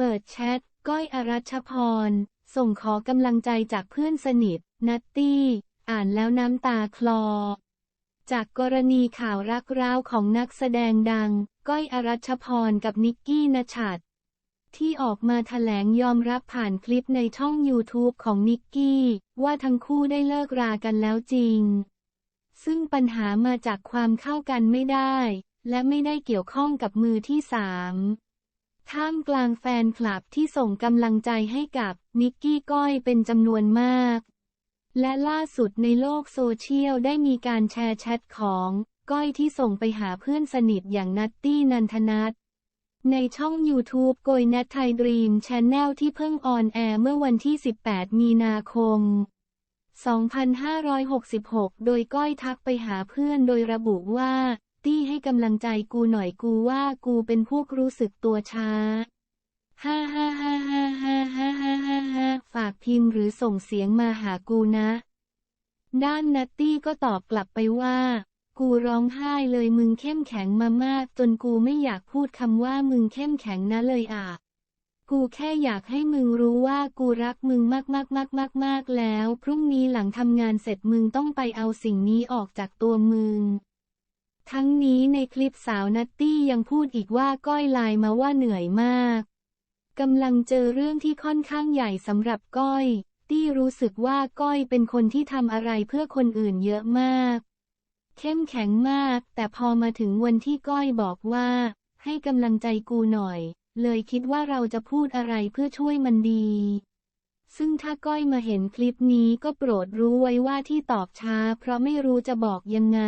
เปิดแชท ก้อยอรัชพร ส่งขอกำลังใจจากเพื่อนสนิท นัตตี้ อ่านแล้วน้ำตาคลอ จากกรณีข่าวรักร้าวของนักแสดงดัง ก้อยอรัชพรกับนิกกี้นชัดที่ออกมาแถลงยอมรับผ่านคลิปในช่อง YouTube ของนิกกี้ ว่าทั้งคู่ได้เลิกรากันแล้วจริง ซึ่งปัญหามาจากความเข้ากันไม่ได้ และไม่ได้เกี่ยวข้องกับมือที่สาม ท่ามกลางแฟนคลับที่ส่งกำลังใจให้กับนิกกี้ก้อยเป็นจำนวนมาก และล่าสุดในโลกโซเชียลได้มีการแชร์แชทของก้อยที่ส่งไปหาเพื่อนสนิทอย่างนัตตี้นันทนัทในช่อง YouTube โกยนัทไทยดรีมชแนลที่เพิ่งออนแอร์เมื่อวันที่ 18 มีนาคม 2566 โดยก้อยทักไปหาเพื่อนโดยระบุว่า ตี้ให้กำลังใจกูหน่อยกูว่ากูเป็นพวกรู้สึกตัวช้า ฮ่าฮ่าฮ่าฮ่าฮ่าฮ่าฮ่าฮ่าฮ่าฝากพิมพ์หรือส่งเสียงมาหากูนะ ด้านนัตตี้ก็ตอบกลับไปว่า กูร้องไห้เลยมึงเข้มแข็งมามาก จนกูไม่อยากพูดคำว่ามึงเข้มแข็งนะเลยอะกูแค่อยากให้มึงรู้ว่ากูรักมึงมากมากมากมากมากแล้ว พรุ่งนี้หลังทำงานเสร็จมึงต้องไปเอาสิ่งนี้ออกจากตัวมึง ทั้งนี้ในคลิปสาวนัตตี้ยังพูดอีกว่าก้อยไลน์มาว่าเหนื่อยมากกำลังเจอเรื่องที่ค่อนข้างใหญ่สำหรับก้อย ตี้รู้สึกว่าก้อยเป็นคนที่ทำอะไรเพื่อคนอื่นเยอะมาก เข้มแข็งมาก แต่พอมาถึงวันที่ก้อยบอกว่า ให้กำลังใจกูหน่อย เลยคิดว่าเราจะพูดอะไรเพื่อช่วยมันดี ซึ่งถ้าก้อยมาเห็นคลิปนี้ก็โปรดรู้ไว้ว่าที่ตอบช้า เพราะไม่รู้จะบอกยังไง